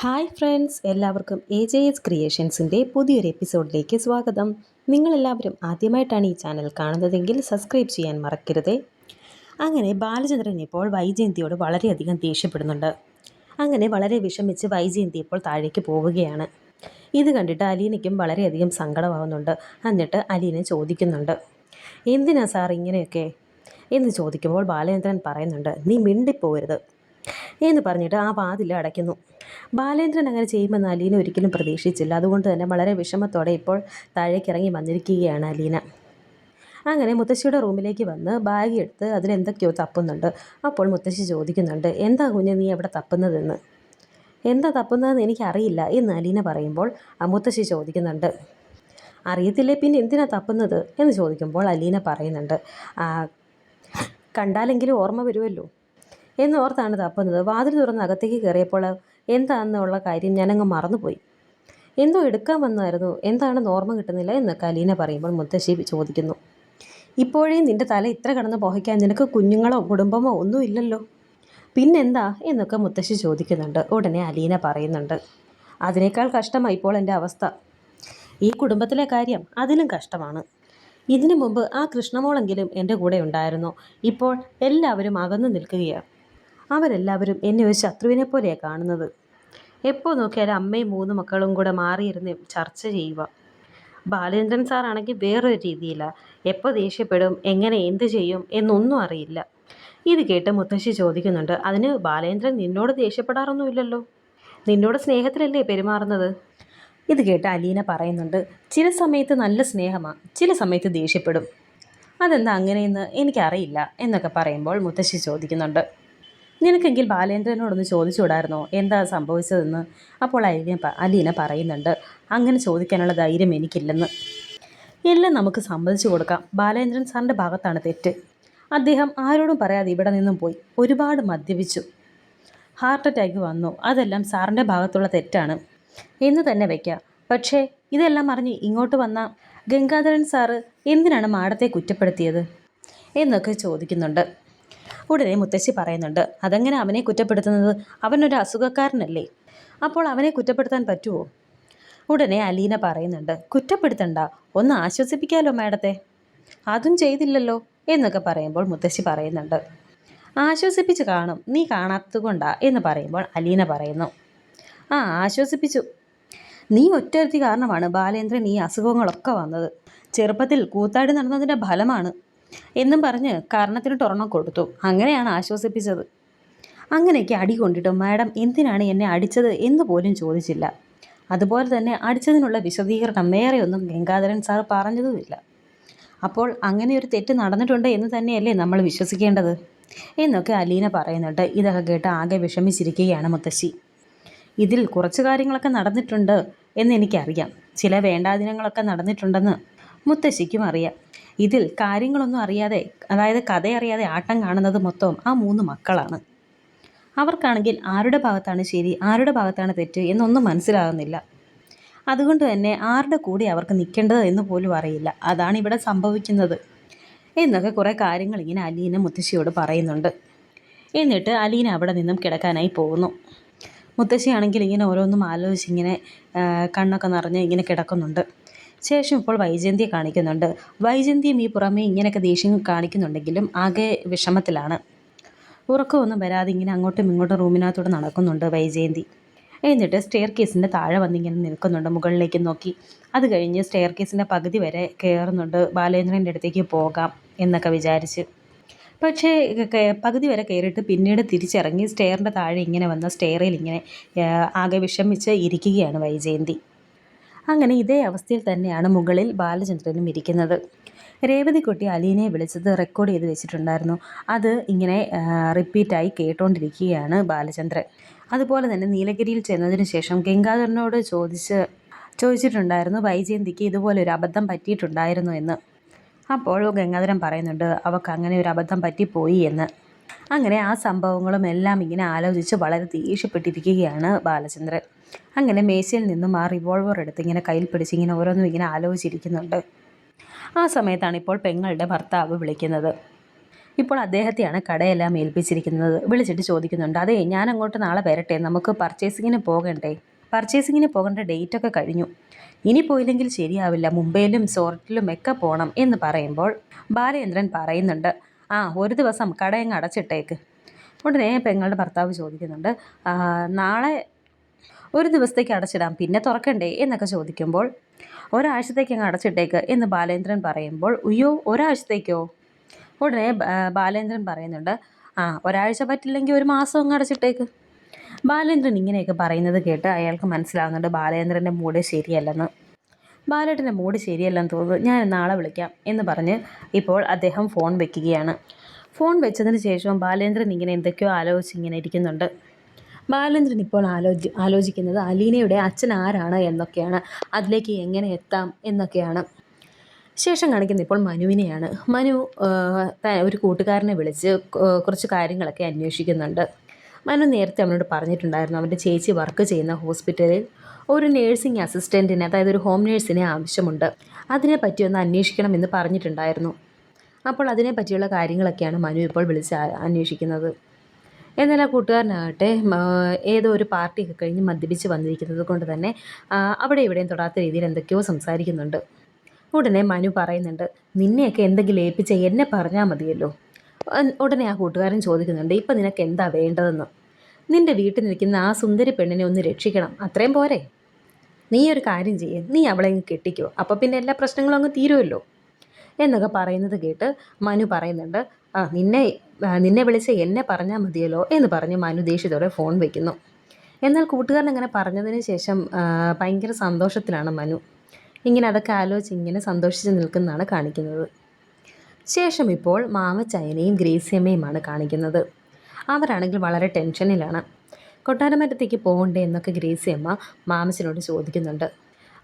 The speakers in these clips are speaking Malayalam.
ഹായ് ഫ്രണ്ട്സ് എല്ലാവർക്കും എ ജെ എസ് ക്രിയേഷൻസിന്റെ പുതിയൊരു എപ്പിസോഡിലേക്ക് സ്വാഗതം. നിങ്ങളെല്ലാവരും ആദ്യമായിട്ടാണ് ഈ ചാനൽ കാണുന്നതെങ്കിൽ സബ്സ്ക്രൈബ് ചെയ്യാൻ മറക്കരുതേ. അങ്ങനെ ബാലചന്ദ്രൻ ഇപ്പോൾ വൈജയന്തിയോട് വളരെയധികം ദേഷ്യപ്പെടുന്നുണ്ട്. അങ്ങനെ വളരെ വിഷമിച്ച് വൈജയന്തി ഇപ്പോൾ താഴേക്ക് പോവുകയാണ്. ഇത് കണ്ടിട്ട് അലീനയ്ക്കും വളരെയധികം സങ്കടമാവുന്നുണ്ട്. എന്നിട്ട് അലീനെ ചോദിക്കുന്നുണ്ട് എന്തിനാ സാർ ഇങ്ങനെയൊക്കെ? എന്ന് ചോദിക്കുമ്പോൾ ബാലചന്ദ്രൻ പറയുന്നുണ്ട് നീ മിണ്ടിപ്പോകരുത് എന്ന് പറഞ്ഞിട്ട് ആ വാതിൽ അടയ്ക്കുന്നു. ബാലേന്ദ്രൻ അങ്ങനെ ചെയ്യുമെന്ന് അലീന ഒരിക്കലും പ്രതീക്ഷിച്ചില്ല. അതുകൊണ്ട് തന്നെ വളരെ വിഷമത്തോടെ ഇപ്പോൾ താഴേക്ക് ഇറങ്ങി വന്നിരിക്കുകയാണ് അലീന. അങ്ങനെ മുത്തശ്ശിയുടെ റൂമിലേക്ക് വന്ന് ബാഗ് എടുത്ത് അതിലെന്തൊക്കെയോ തപ്പുന്നുണ്ട്. അപ്പോൾ മുത്തശ്ശി ചോദിക്കുന്നുണ്ട് എന്താ കുഞ്ഞ് നീ എവിടെ തപ്പുന്നതെന്ന്? എന്താ തപ്പുന്നതെന്ന് എനിക്കറിയില്ല എന്ന് അലീന പറയുമ്പോൾ ആ മുത്തശ്ശി ചോദിക്കുന്നുണ്ട് അറിയത്തില്ലേ പിന്നെ എന്തിനാ തപ്പുന്നത്? എന്ന് ചോദിക്കുമ്പോൾ അലീന പറയുന്നുണ്ട് "ആ, കണ്ടാലെങ്കിലും ഓർമ്മ വരുമല്ലോ എന്നോർത്താണ് തപ്പുന്നത്. വാതിൽ തുറന്ന് അകത്തേക്ക് കയറിയപ്പോൾ എന്താണെന്നുള്ള കാര്യം ഞാനങ്ങ് മറന്നുപോയി. എന്തോ എടുക്കാൻ വന്നായിരുന്നു. എന്താണ് ഓർമ്മ കിട്ടുന്നില്ല എന്ന് കലീന പറയുമ്പോൾ മുത്തശ്ശി ചോദിക്കുന്നു. ഇപ്പോഴേ നിന്റെ തല ഇത്ര കടന്ന് പോഹിക്കാൻ നിനക്ക് കുഞ്ഞുങ്ങളോ കുടുംബമോ ഒന്നും ഇല്ലല്ലോ? പിന്നെന്താ? എന്നൊക്കെ മുത്തശ്ശി ചോദിക്കുന്നുണ്ട്. ഉടനെ അലീന പറയുന്നുണ്ട്. അതിനേക്കാൾ കഷ്ടമായി ഇപ്പോൾ എന്റെ അവസ്ഥ. ഈ കുടുംബത്തിലെ കാര്യം അതിലും കഷ്ടമാണ്. ഇതിനു മുമ്പ് ആ കൃഷ്ണമോളെങ്കിലും എന്റെ കൂടെ ഉണ്ടായിരുന്നു. ഇപ്പോൾ എല്ലാവരും അകന്നു നിൽക്കുകയാണ്. അവരെല്ലാവരും എന്നെ ഒരു ശത്രുവിനെ പോലെയാണ് കാണുന്നത്. എപ്പോൾ നോക്കിയാലും അമ്മയും മൂന്ന് മക്കളും കൂടെ മാറിയിരുന്ന് ചർച്ച ചെയ്യുക. ബാലചന്ദ്രൻ സാറാണെങ്കിൽ വേറൊരു രീതിയിലാണ് എപ്പോൾ ദേഷ്യപ്പെടും എങ്ങനെ എന്ത് ചെയ്യും എന്നൊന്നും അറിയില്ല. ഇത് കേട്ട് മുത്തശ്ശി ചോദിക്കുന്നുണ്ട് അതിന് ബാലേന്ദ്രൻ നിന്നോട് ദേഷ്യപ്പെടാറൊന്നുമില്ലല്ലോ? നിന്നോട് സ്നേഹത്തിലല്ലേ പെരുമാറുന്നത്? ഇത് കേട്ട് അലീന പറയുന്നുണ്ട് ചില സമയത്ത് നല്ല സ്നേഹമാണ് ചില സമയത്ത് ദേഷ്യപ്പെടും. അതെന്താ അങ്ങനെയെന്ന് എനിക്കറിയില്ല എന്നൊക്കെ പറയുമ്പോൾ മുത്തശ്ശി ചോദിക്കുന്നുണ്ട്. നിനക്കെങ്കിൽ ബാലേന്ദ്രനോടൊന്ന് ചോദിച്ചുകൂടായിരുന്നോ? എന്താ സംഭവിച്ചതെന്ന്? അപ്പോൾ അലീന അലീന പറയുന്നുണ്ട്. അങ്ങനെ ചോദിക്കാനുള്ള ധൈര്യം എനിക്കില്ലെന്ന്. എല്ലാം നമുക്ക് സമ്മതിച്ചു കൊടുക്കാം. ബാലേന്ദ്രൻ സാറിന്റെ ഭാഗത്താണ് തെറ്റ്. അദ്ദേഹം ആരോടും പറയാതെ ഇവിടെ നിന്നും പോയി. ഒരുപാട് മദ്യപിച്ചു. ഹാർട്ട് അറ്റാക്ക് വന്നു. അതെല്ലാം സാറിന്റെ ഭാഗത്തുള്ള തെറ്റാണ്. എന്ന് തന്നെ വയ്ക്കാം പക്ഷേ ഇതെല്ലാം അറിഞ്ഞ് ഇങ്ങോട്ട് വന്ന ഗംഗാധരൻ സാറ് എന്തിനാണ് മാഡത്തെ കുറ്റപ്പെടുത്തിയത്? എന്നൊക്കെ ചോദിക്കുന്നുണ്ട്. ഉടനെ മുത്തശ്ശി പറയുന്നുണ്ട്. അതെങ്ങനെ അവനെ കുറ്റപ്പെടുത്തുന്നത്? അവനൊരു അസുഖക്കാരനല്ലേ. അപ്പോൾ അവനെ കുറ്റപ്പെടുത്താൻ പറ്റുമോ ഉടനെ അലീന പറയുന്നുണ്ട്. കുറ്റപ്പെടുത്തണ്ട. ഒന്ന് ആശ്വസിപ്പിക്കാമല്ലോ മാഡത്തെ? അതും ചെയ്തില്ലല്ലോ എന്നൊക്കെ പറയുമ്പോൾ മുത്തശ്ശി പറയുന്നുണ്ട്. ആശ്വസിപ്പിച്ച് കാണും. നീ കാണാത്തത് കൊണ്ടാ എന്ന് പറയുമ്പോൾ അലീന പറയുന്നു. ആ ആശ്വസിപ്പിച്ചു. നീ ഒറ്റരുത്തി കാരണമാണ് ബാലേന്ദ്രൻ ഈ അസുഖങ്ങളൊക്കെ വന്നത്. ചെറുപ്പത്തിൽ കൂത്താടി നടന്നതിന്റെ ഫലമാണ്. എന്നും പറഞ്ഞ് കാരണത്തിന് ടൊറണം കൊടുത്തു. അങ്ങനെയാണ് ആശ്വസിപ്പിച്ചത്. അങ്ങനെയൊക്കെ അടി കൊണ്ടിട്ടും മാഡം എന്തിനാണ് എന്നെ അടിച്ചത് എന്ന് പോലും ചോദിച്ചില്ല. അതുപോലെ തന്നെ അടിച്ചതിനുള്ള വിശദീകരണം വേറെയൊന്നും ഗംഗാധരൻ സാർ പറഞ്ഞതുമില്ല. അപ്പോൾ അങ്ങനെ ഒരു തെറ്റ് നടന്നിട്ടുണ്ട് എന്ന് തന്നെയല്ലേ നമ്മൾ വിശ്വസിക്കേണ്ടത്? എന്നൊക്കെ അലീന പറയുന്നുണ്ട്. ഇതൊക്കെ കേട്ട് ആകെ വിഷമിച്ചിരിക്കുകയാണ് മുത്തശ്ശി. ഇതിൽ കുറച്ച് കാര്യങ്ങളൊക്കെ നടന്നിട്ടുണ്ട് എന്ന് എനിക്കറിയാം. ചില വേണ്ടാദിനങ്ങളൊക്കെ നടന്നിട്ടുണ്ടെന്ന് മുത്തശ്ശിക്കും അറിയാം. ഇതിൽ കാര്യങ്ങളൊന്നും അറിയാതെ അതായത് കഥയറിയാതെ ആട്ടം കാണുന്നത് മൊത്തം ആ മൂന്ന് മക്കളാണ്. അവർക്കാണെങ്കിൽ ആരുടെ ഭാഗത്താണ് ശരി ആരുടെ ഭാഗത്താണ് തെറ്റ് എന്നൊന്നും മനസ്സിലാകുന്നില്ല. അതുകൊണ്ട് തന്നെ ആരുടെ കൂടെ അവർക്ക് നിൽക്കേണ്ടത് എന്ന് പോലും അറിയില്ല. അതാണ് ഇവിടെ സംഭവിക്കുന്നത്. എന്നൊക്കെ കുറേ കാര്യങ്ങൾ ഇങ്ങനെ അലീന മുത്തശ്ശിയോട് പറയുന്നുണ്ട്. എന്നിട്ട് അലീന അവിടെ നിന്നും കിടക്കാനായി പോകുന്നു. മുത്തശ്ശിയാണെങ്കിൽ ഇങ്ങനെ ഓരോന്നും ആലോചിച്ച് ഇങ്ങനെ കണ്ണൊക്കെ നിറഞ്ഞ് ഇങ്ങനെ കിടക്കുന്നുണ്ട്. ശേഷം ഇപ്പോൾ വൈജയന്തിയെ കാണിക്കുന്നുണ്ട്. വൈജയന്തിയും ഈ പുറമേ ഇങ്ങനെയൊക്കെ ദേഷ്യം കാണിക്കുന്നുണ്ടെങ്കിലും ആകെ വിഷമത്തിലാണ്. ഉറക്കമൊന്നും വരാതെ ഇങ്ങനെ അങ്ങോട്ടും ഇങ്ങോട്ടും റൂമിനകത്തൂടെ നടക്കുന്നുണ്ട് വൈജയന്തി. എന്നിട്ട് സ്റ്റെയർ കേസിന്റെ താഴെ വന്നിങ്ങനെ നിൽക്കുന്നുണ്ട് മുകളിലേക്ക് നോക്കി. അത് കഴിഞ്ഞ് സ്റ്റെയർ കേസിന്റെ പകുതി വരെ കയറുന്നുണ്ട് ബാലേന്ദ്രന്റെ അടുത്തേക്ക് പോകാം എന്നൊക്കെ വിചാരിച്ച്. പക്ഷേ പകുതി വരെ കയറിയിട്ട് പിന്നീട് തിരിച്ചിറങ്ങി സ്റ്റെയറിന്റെ താഴെ ഇങ്ങനെ വന്ന സ്റ്റെയറിൽ ഇങ്ങനെ ആകെ വിഷമിച്ച് ഇരിക്കുകയാണ് വൈജയന്തി. അങ്ങനെ ഇതേ അവസ്ഥയിൽ തന്നെയാണ് മുകളിൽ ബാലചന്ദ്രനും ഇരിക്കുന്നത്. രേവതിക്കുട്ടി അലീനയെ വിളിച്ചത് റെക്കോർഡ് ചെയ്ത് വെച്ചിട്ടുണ്ടായിരുന്നു. അത് ഇങ്ങനെ റിപ്പീറ്റായി കേട്ടുകൊണ്ടിരിക്കുകയാണ് ബാലചന്ദ്രൻ. അതുപോലെ തന്നെ നീലഗിരിയിൽ ചെന്നതിന് ശേഷം ഗംഗാധരനോട് ചോദിച്ച് ചോദിച്ചിട്ടുണ്ടായിരുന്നു വൈജയന്തിക്ക് ഇതുപോലെ ഒരു അബദ്ധം പറ്റിയിട്ടുണ്ടായിരുന്നു എന്ന്. അപ്പോൾ ഗംഗാധരൻ പറയുന്നുണ്ട് അവൾക്ക് അങ്ങനെ ഒരു അബദ്ധം പറ്റിപ്പോയി എന്ന്. അങ്ങനെ ആ സംഭവങ്ങളും എല്ലാം ഇങ്ങനെ ആലോചിച്ച് വളരെ ദേഷ്യപ്പെട്ടിരിക്കുകയാണ് ബാലചന്ദ്രൻ. അങ്ങനെ മേശയിൽ നിന്നും ആ റിവോൾവർ എടുത്ത് ഇങ്ങനെ കയ്യിൽ പിടിച്ച് ഇങ്ങനെ ഓരോന്നും ഇങ്ങനെ ആലോചിച്ചിരിക്കുന്നുണ്ട്. ആ സമയത്താണ് ഇപ്പോൾ പെങ്ങളുടെ ഭർത്താവ് വിളിക്കുന്നത്. ഇപ്പോൾ അദ്ദേഹത്തെയാണ് കടയെല്ലാം ഏൽപ്പിച്ചിരിക്കുന്നത്. വിളിച്ചിട്ട് ചോദിക്കുന്നുണ്ട് അതേ ഞാൻ അങ്ങോട്ട് നാളെ വരട്ടെ നമുക്ക് പർച്ചേസിങ്ങിന് പോകണ്ടേ? പർച്ചേസിങ്ങിന് പോകേണ്ട ഡേറ്റ് ഒക്കെ കഴിഞ്ഞു. ഇനി പോയില്ലെങ്കിൽ ശരിയാവില്ല മുംബൈയിലും സോർട്ടിലും ഒക്കെ പോകണം എന്ന് പറയുമ്പോൾ ബാലേന്ദ്രൻ പറയുന്നുണ്ട് ആ ഒരു ദിവസം കടയങ്ങ് അടച്ചിട്ടേക്ക്. ഉടനെ പെങ്ങളുടെ ഭർത്താവ് ചോദിക്കുന്നുണ്ട് നാളെ ഒരു ദിവസത്തേക്ക് അടച്ചിടാം പിന്നെ തുറക്കണ്ടേ എന്നൊക്കെ ചോദിക്കുമ്പോൾ ഒരാഴ്ചത്തേക്ക് അങ്ങ് അടച്ചിട്ടേക്ക് എന്ന് ബാലേന്ദ്രൻ പറയുമ്പോൾ ഉയ്യോ ഒരാഴ്ചത്തേക്കോ? ഉടനെ ബാലേന്ദ്രൻ പറയുന്നുണ്ട് ആ ഒരാഴ്ച പറ്റില്ലെങ്കിൽ ഒരു മാസം അങ്ങ് അടച്ചിട്ടേക്ക്. ബാലേന്ദ്രൻ ഇങ്ങനെയൊക്കെ പറയുന്നത് കേട്ട് അയാൾക്ക് മനസ്സിലാകുന്നുണ്ട് ബാലേന്ദ്രന്റെ മൂഡ് ശരിയല്ലെന്ന്. ബാലേട്ടന്റെ മൂഡ് ശരിയല്ലെന്ന് തോന്നുന്നു ഞാൻ നാളെ വിളിക്കാം എന്ന് പറഞ്ഞ് ഇപ്പോൾ അദ്ദേഹം ഫോൺ വെക്കുകയാണ്. ഫോൺ വെച്ചതിന് ശേഷം ബാലേന്ദ്രൻ ഇങ്ങനെ എന്തൊക്കെയോ ആലോചിച്ച് ഇങ്ങനെ ഇരിക്കുന്നുണ്ട്. ബാലേന്ദ്രൻ ഇപ്പോൾ ആലോചി ആലോചിക്കുന്നത് അലീനയുടെ അച്ഛൻ ആരാണ് എന്നൊക്കെയാണ്. അതിലേക്ക് എങ്ങനെ എത്താം എന്നൊക്കെയാണ്. ശേഷം കാണിക്കുന്ന ഇപ്പോൾ മനുവിനെയാണ്. മനു ഒരു കൂട്ടുകാരനെ വിളിച്ച് കുറച്ച് കാര്യങ്ങളൊക്കെ അന്വേഷിക്കുന്നുണ്ട്. മനു നേരത്തെ അവനോട് പറഞ്ഞിട്ടുണ്ടായിരുന്നു അവന്റെ ചേച്ചി വർക്ക് ചെയ്യുന്ന ഹോസ്പിറ്റലിൽ ഒരു നേഴ്സിംഗ് അസിസ്റ്റന്റിനെ അതായത് ഒരു ഹോം നേഴ്സിനെ ആവശ്യമുണ്ട്. അതിനെപ്പറ്റി ഒന്ന് അന്വേഷിക്കണം എന്ന് പറഞ്ഞിട്ടുണ്ടായിരുന്നു. അപ്പോൾ അതിനെ പറ്റിയുള്ള കാര്യങ്ങളൊക്കെയാണ് മനു ഇപ്പോൾ വിളിച്ച് അന്വേഷിക്കുന്നത്. എന്നാൽ ആ കൂട്ടുകാരനാകട്ടെ ഏതോ ഒരു പാർട്ടിയൊക്കെ കഴിഞ്ഞ് മദ്യപിച്ച് വന്നിരിക്കുന്നത് കൊണ്ട് തന്നെ അവിടെ ഇവിടെയും തൊടാത്ത രീതിയിൽ എന്തൊക്കെയോ സംസാരിക്കുന്നുണ്ട്. ഉടനെ മനു പറയുന്നുണ്ട് നിന്നെയൊക്കെ എന്തെങ്കിലും ഏൽപ്പിച്ച എന്നെ പറഞ്ഞാൽ മതിയല്ലോ. ഉടനെ ആ കൂട്ടുകാരൻ ചോദിക്കുന്നുണ്ട് ഇപ്പം നിനക്ക് എന്താ വേണ്ടതെന്ന്? നിന്റെ വീട്ടിൽ നിൽക്കുന്ന ആ സുന്ദരി പെണ്ണിനെ ഒന്ന് രക്ഷിക്കണം അത്രയും പോരെ. നീ ഒരു കാര്യം ചെയ്യേ നീ അവളെ കെട്ടിക്കോ അപ്പോൾ പിന്നെ എല്ലാ പ്രശ്നങ്ങളും അങ്ങ് തീരുമല്ലോ എന്നൊക്കെ പറയുന്നത് കേട്ട് മനു പറയുന്നുണ്ട് ആ നിന്നെ നിന്നെ വിളിച്ച് എന്നെ പറഞ്ഞാൽ മതിയല്ലോ എന്ന് പറഞ്ഞ് മനു ദേഷ്യത്തോടെ ഫോൺ വയ്ക്കുന്നു എന്നാൽ കൂട്ടുകാരൻ അങ്ങനെ പറഞ്ഞതിന് ശേഷം ഭയങ്കര സന്തോഷത്തിലാണ് മനു. ഇങ്ങനെ അതൊക്കെ ആലോചിച്ച് ഇങ്ങനെ സന്തോഷിച്ച് നിൽക്കുന്നതാണ് കാണിക്കുന്നത്. ശേഷം ഇപ്പോൾ മാമച്ചയനെയും ഗ്രേസിയമ്മയുമാണ് കാണിക്കുന്നത്. അവരാണെങ്കിൽ വളരെ ടെൻഷനിലാണ്. കൊട്ടാരമറ്റത്തേക്ക് പോകണ്ടേ എന്നൊക്കെ ഗ്രേസിയമ്മ മാമച്ചനോട് ചോദിക്കുന്നുണ്ട്.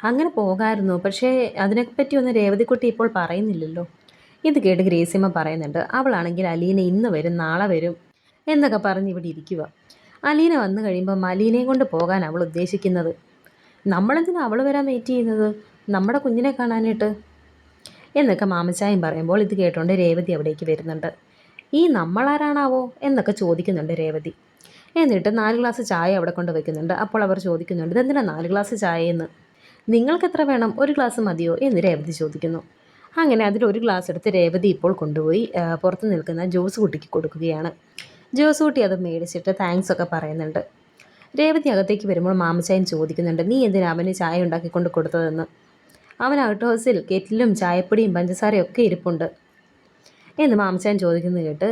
അങ്ങനെ പോകാമായിരുന്നു പക്ഷേ അതിനെപ്പറ്റി ഒന്നും രേവതിക്കുട്ടി ഇപ്പോൾ പറയുന്നില്ലല്ലോ. ഇത് കേട്ട് ഗ്രേസിമ്മ പറയുന്നുണ്ട് അവളാണെങ്കിൽ അലീന ഇന്ന് വരും നാളെ വരും എന്നൊക്കെ പറഞ്ഞ് ഇവിടെ ഇരിക്കുക. അലീന വന്നു കഴിയുമ്പോൾ അലീനയും കൊണ്ട് പോകാൻ അവൾ ഉദ്ദേശിക്കുന്നത്. നമ്മളെന്തിനാ അവൾ വരാൻ വെയിറ്റ് ചെയ്യുന്നത്? നമ്മുടെ കുഞ്ഞിനെ കാണാനായിട്ട്? എന്നൊക്കെ മാമച്ചായും പറയുമ്പോൾ ഇത് കേട്ടോണ്ട് രേവതി അവിടേക്ക് വരുന്നുണ്ട്. ഈ നമ്മളാരാണാവോ? എന്നൊക്കെ ചോദിക്കുന്നുണ്ട് രേവതി. എന്നിട്ട് നാല് ഗ്ലാസ് ചായ അവിടെ കൊണ്ട് വെക്കുന്നുണ്ട്. അപ്പോൾ അവർ ചോദിക്കുന്നുണ്ട് ഇതെന്തിനാണ് നാല് ഗ്ലാസ് ചായ എന്ന് നിങ്ങൾക്ക് എത്ര വേണം? ഒരു ഗ്ലാസ് മതിയോ? എന്ന് രേവതി ചോദിക്കുന്നു. അങ്ങനെ അതിൽ ഒരു ഗ്ലാസ് എടുത്ത് രേവതി ഇപ്പോൾ കൊണ്ടുപോയി പുറത്ത് നിൽക്കുന്ന ജോസ് കുട്ടിക്ക് കൊടുക്കുകയാണ്. ജോസ് കുട്ടി അത് മേടിച്ചിട്ട് താങ്ക്സ് ഒക്കെ പറയുന്നുണ്ട്. രേവതി അകത്തേക്ക് വരുമ്പോൾ മാമച്ചായൻ ചോദിക്കുന്നുണ്ട് നീ എന്തിനാ അവന് ചായ ഉണ്ടാക്കിക്കൊണ്ട് കൊടുത്തതെന്ന്? അവൻ ഔട്ട് ഹൗസിൽ കെറ്റിലും ചായപ്പൊടിയും പഞ്ചസാരയും ഒക്കെ ഇരിപ്പുണ്ട്. എന്ന് മാമച്ചാൻ ചോദിക്കുന്നത് കേട്ട്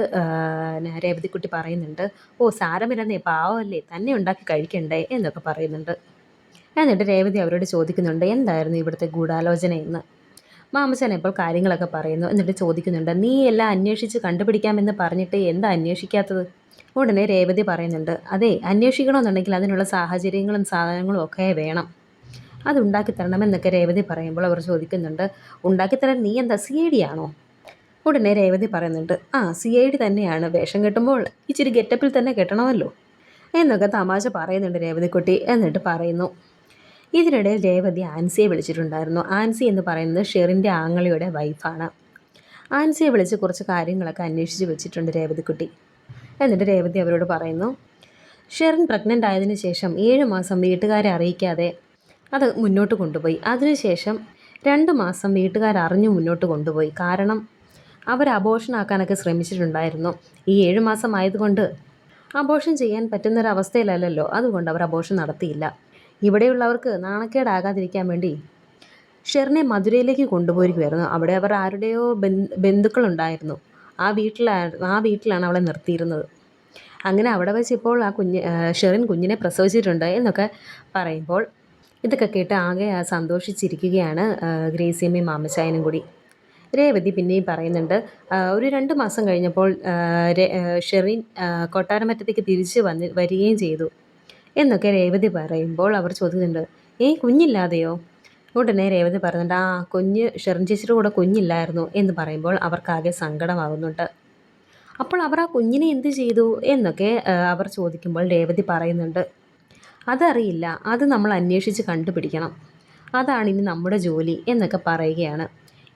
രേവതിക്കുട്ടി പറയുന്നുണ്ട് ഓ സാരമില്ലെന്നേ പാവമല്ലേ തന്നെ ഉണ്ടാക്കി കഴിക്കണ്ടേ? എന്നൊക്കെ പറയുന്നുണ്ട്. എന്നിട്ട് രേവതി അവരോട് ചോദിക്കുന്നുണ്ട് എന്തായിരുന്നു ഇവിടുത്തെ ഗൂഢാലോചന എന്ന് മാമച്ചാൻ ഇപ്പോൾ കാര്യങ്ങളൊക്കെ പറയുന്നു എന്നിട്ട് ചോദിക്കുന്നുണ്ട് നീ എല്ലാം അന്വേഷിച്ച് കണ്ടുപിടിക്കാമെന്ന് പറഞ്ഞിട്ട് എന്താ അന്വേഷിക്കാത്തത്? ഉടനെ രേവതി പറയുന്നുണ്ട് അതെ അന്വേഷിക്കണമെന്നുണ്ടെങ്കിൽ അതിനുള്ള സാഹചര്യങ്ങളും സാധനങ്ങളും ഒക്കെ വേണം. അത് ഉണ്ടാക്കി തരണമെന്നൊക്കെ രേവതി പറയുമ്പോൾ അവർ ചോദിക്കുന്നുണ്ട് ഉണ്ടാക്കിത്തരാൻ നീ എന്താ സി ഐ ഡി ആണോ? ഉടനെ രേവതി പറയുന്നുണ്ട് ആ സി ഐ ഡി തന്നെയാണ്. വേഷം കെട്ടുമ്പോൾ ഇച്ചിരി ഗെറ്റപ്പിൽ തന്നെ കെട്ടണമല്ലോ. എന്നൊക്കെ തമാശ പറയുന്നുണ്ട് രേവതിക്കുട്ടി എന്നിട്ട് പറയുന്നു ഇതിനിടയിൽ രേവതി ആൻസിയെ വിളിച്ചിട്ടുണ്ടായിരുന്നു. ആൻസി എന്ന് പറയുന്നത് ഷെറിന്റെ ആങ്ങളിയുടെ വൈഫാണ്. ആൻസിയെ വിളിച്ച് കുറച്ച് കാര്യങ്ങളൊക്കെ അന്വേഷിച്ച് വെച്ചിട്ടുണ്ട് രേവതിക്കുട്ടി. എന്നിട്ട് രേവതി അവരോട് പറയുന്നു ഷെറിൻ പ്രഗ്നന്റ് ആയതിനു ശേഷം ഏഴ് മാസം വീട്ടുകാരെ അറിയിക്കാതെ അത് മുന്നോട്ട് കൊണ്ടുപോയി. അതിനുശേഷം രണ്ട് മാസം വീട്ടുകാരറിഞ്ഞ് മുന്നോട്ട് കൊണ്ടുപോയി. കാരണം അവർ അബോഷനാക്കാനൊക്കെ ശ്രമിച്ചിട്ടുണ്ടായിരുന്നു. ഈ ഏഴ് മാസം ആയതുകൊണ്ട് അബോഷൻ ചെയ്യാൻ പറ്റുന്നൊരവസ്ഥയിലല്ലല്ലോ. അതുകൊണ്ട് അവർ അബോഷൻ നടത്തിയില്ല. ഇവിടെയുള്ളവർക്ക് നാണക്കേടാകാതിരിക്കാൻ വേണ്ടി ഷെറിനെ മധുരയിലേക്ക് കൊണ്ടുപോയിരിക്കുമായിരുന്നു അവിടെ അവർ ആരുടെയോ ബന്ധു ബന്ധുക്കളുണ്ടായിരുന്നു. ആ വീട്ടിലാണ് ആ വീട്ടിലാണ് അവളെ നിർത്തിയിരുന്നത്. അങ്ങനെ അവിടെ വെച്ച് ഇപ്പോൾ ആ കുഞ്ഞ് ഷെറിൻ കുഞ്ഞിനെ പ്രസവിച്ചിട്ടുണ്ട് എന്നൊക്കെ പറയുമ്പോൾ ഇതൊക്കെ കേട്ട് ആകെ സന്തോഷിച്ചിരിക്കുകയാണ് ഗ്രേസിയമ്മയും മാമച്ചായനും കൂടി. രേവതി പിന്നെയും പറയുന്നുണ്ട് ഒരു രണ്ട് മാസം കഴിഞ്ഞപ്പോൾ ഷെറിൻ കൊട്ടാരമറ്റത്തേക്ക് തിരിച്ച് വന്ന് വരികയും ചെയ്തു. എന്നൊക്കെ രേവതി പറയുമ്പോൾ അവർ ചോദിക്കുന്നുണ്ട് ഏ കുഞ്ഞില്ലാതെയോ? ഉടനെ രേവതി പറയുന്നുണ്ട് ആ കുഞ്ഞ് ഷെറിൻ കൂടെ കുഞ്ഞില്ലായിരുന്നു എന്ന് പറയുമ്പോൾ അവർക്കാകെ സങ്കടമാകുന്നുണ്ട്. അപ്പോൾ അവർ ആ കുഞ്ഞിനെ എന്ത് ചെയ്തു എന്നൊക്കെ അവർ ചോദിക്കുമ്പോൾ രേവതി പറയുന്നുണ്ട് അതറിയില്ല അത് നമ്മൾ അന്വേഷിച്ച് കണ്ടുപിടിക്കണം. അതാണ് ഇനി നമ്മുടെ ജോലി എന്നൊക്കെ പറയുകയാണ്.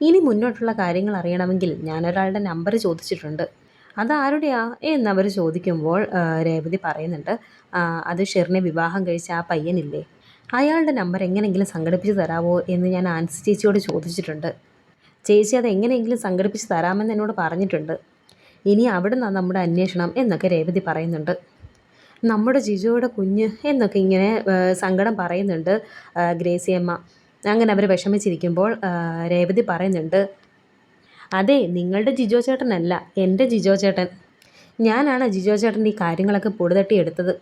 ഇനി മുന്നോട്ടുള്ള കാര്യങ്ങൾ അറിയണമെങ്കിൽ ഞാനൊരാളുടെ നമ്പർ ചോദിച്ചിട്ടുണ്ട്. അതാരുടെയാ എന്നവർ ചോദിക്കുമ്പോൾ രേവതി പറയുന്നുണ്ട് അത് ഷെറിനെ വിവാഹം കഴിച്ച ആ പയ്യനില്ലേ? അയാളുടെ നമ്പർ എങ്ങനെയെങ്കിലും സംഘടിപ്പിച്ച് തരാമോ എന്ന് ഞാൻ ആൻസ് ചേച്ചിയോട് ചോദിച്ചിട്ടുണ്ട്. ചേച്ചി അത് എങ്ങനെയെങ്കിലും സംഘടിപ്പിച്ച് തരാമെന്ന് എന്നോട് പറഞ്ഞിട്ടുണ്ട്. ഇനി അവിടെ നിന്നാണ് നമ്മുടെ അന്വേഷണം എന്നൊക്കെ രേവതി പറയുന്നുണ്ട്. നമ്മുടെ ജിജോയുടെ കുഞ്ഞ് എന്നൊക്കെ ഇങ്ങനെ സങ്കടം പറയുന്നുണ്ട് ഗ്രേസിയമ്മ. അങ്ങനെ അവർ വിഷമിച്ചിരിക്കുമ്പോൾ രേവതി പറയുന്നുണ്ട് അതെ നിങ്ങളുടെ ജിജോ ചേട്ടനല്ല എന്റെ ജിജോ ചേട്ടൻ. ഞാനാണ് ജിജോ ചേട്ടന്റെ ഈ കാര്യങ്ങളൊക്കെ പൊടുതട്ടി എടുത്തത്.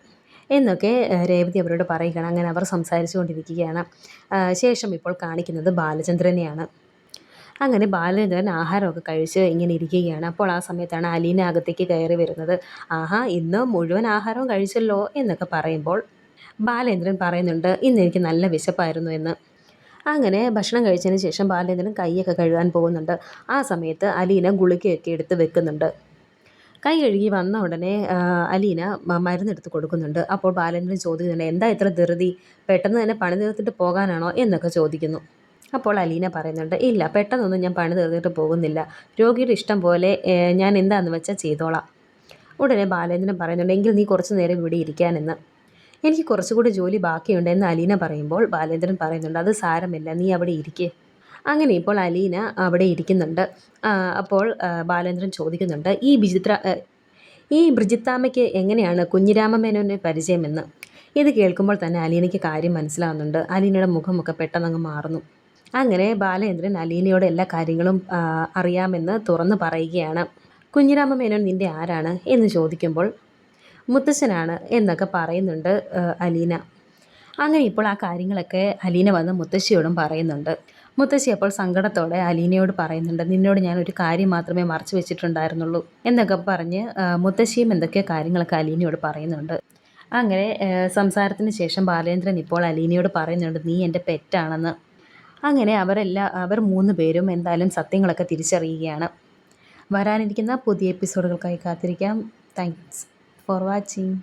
എന്നൊക്കെ രേവതി അവരോട് പറയുകയാണ്. അങ്ങനെ അവർ സംസാരിച്ചു കൊണ്ടിരിക്കുകയാണ് ശേഷം ഇപ്പോൾ കാണിക്കുന്നത് ബാലചന്ദ്രനെയാണ്. അങ്ങനെ ബാലചന്ദ്രൻ ആഹാരമൊക്കെ കഴിച്ച് ഇങ്ങനെ ഇരിക്കുകയാണ്. അപ്പോൾ ആ സമയത്താണ് അലീന അകത്തേക്ക് കയറി വരുന്നത്. ആഹാ ഇന്ന് മുഴുവൻ ആഹാരവും കഴിച്ചല്ലോ എന്നൊക്കെ പറയുമ്പോൾ ബാലേന്ദ്രൻ പറയുന്നുണ്ട് ഇന്ന് എനിക്ക് നല്ല വിശപ്പായിരുന്നു എന്ന്. അങ്ങനെ ഭക്ഷണം കഴിച്ചതിന് ശേഷം ബാലേന്ദ്രൻ കൈയൊക്കെ കഴുകാൻ പോകുന്നുണ്ട്. ആ സമയത്ത് അലീന ഗുളികയൊക്കെ എടുത്ത് വെക്കുന്നുണ്ട്. കൈ കഴുകി വന്ന ഉടനെ അലീന മരുന്നെടുത്ത് കൊടുക്കുന്നുണ്ട്. അപ്പോൾ ബാലേന്ദ്രൻ ചോദിക്കുന്നുണ്ട് എന്താ ഇത്ര ധൃതി? പെട്ടെന്ന് തന്നെ പണി തീർത്തിട്ട് പോകാനാണോ? എന്നൊക്കെ ചോദിക്കുന്നു. അപ്പോൾ അലീന പറയുന്നുണ്ട് ഇല്ല പെട്ടെന്നൊന്നും ഞാൻ പണി തീർത്തിട്ട് പോകുന്നില്ല. രോഗിയുടെ ഇഷ്ടം പോലെ ഞാൻ എന്താണെന്ന് വെച്ചാൽ ചെയ്തോളാം. ഉടനെ ബാലേന്ദ്രൻ പറയുന്നുണ്ട് എങ്കിൽ നീ കുറച്ച് നേരം ഇവിടെ ഇരിക്കാനെന്ന്. എനിക്ക് കുറച്ചുകൂടി ജോലി ബാക്കിയുണ്ട് എന്ന് അലീന പറയുമ്പോൾ ബാലേന്ദ്രൻ പറയുന്നുണ്ട് അത് സാരമില്ല നീ അവിടെ ഇരിക്കേ. അങ്ങനെ ഇപ്പോൾ അലീന അവിടെ ഇരിക്കുന്നുണ്ട്. അപ്പോൾ ബാലേന്ദ്രൻ ചോദിക്കുന്നുണ്ട് ഈ വിചിത്ര ഈ ബ്രിജിത്താമ്മയ്ക്ക് എങ്ങനെയാണ് കുഞ്ഞിരാമ മേനോനെ പരിചയമെന്ന്? ഇത് കേൾക്കുമ്പോൾ തന്നെ അലീനയ്ക്ക് കാര്യം മനസ്സിലാവുന്നുണ്ട്. അലീനയുടെ മുഖമൊക്കെ പെട്ടെന്നങ്ങ് മാറുന്നു. അങ്ങനെ ബാലേന്ദ്രൻ അലീനയോട് എല്ലാ കാര്യങ്ങളും അറിയാമെന്ന് തുറന്നു പറയുകയാണ്. കുഞ്ഞിരാമമേനോൻ നിന്റെ ആരാണ്? എന്ന് ചോദിക്കുമ്പോൾ മുത്തശ്ശനാണ് എന്നൊക്കെ പറയുന്നുണ്ട് അലീന. അങ്ങനെ ഇപ്പോൾ ആ കാര്യങ്ങളൊക്കെ അലീന വന്ന് മുത്തശ്ശിയോടും പറയുന്നുണ്ട്. മുത്തശ്ശി അപ്പോൾ സങ്കടത്തോടെ അലീനയോട് പറയുന്നുണ്ട് നിന്നോട് ഞാൻ ഒരു കാര്യം മാത്രമേ മറച്ചു വെച്ചിട്ടുണ്ടായിരുന്നുള്ളൂ എന്നൊക്കെ പറഞ്ഞ് മുത്തശ്ശിയും എന്തൊക്കെയോ കാര്യങ്ങളൊക്കെ അലീനയോട് പറയുന്നുണ്ട്. അങ്ങനെ സംസാരത്തിന് ശേഷം ബാലേന്ദ്രൻ ഇപ്പോൾ അലീനയോട് പറയുന്നുണ്ട് നീ എന്റെ പെറ്റാണെന്ന്. അങ്ങനെ അവരെല്ലാം അവർ മൂന്ന് പേരും എന്തായാലും സത്യങ്ങളൊക്കെ തിരിച്ചറിയുകയാണ്. വരാനിരിക്കുന്ന പുതിയ എപ്പിസോഡുകൾക്കായി കാത്തിരിക്കാം. താങ്ക്സ്. For watching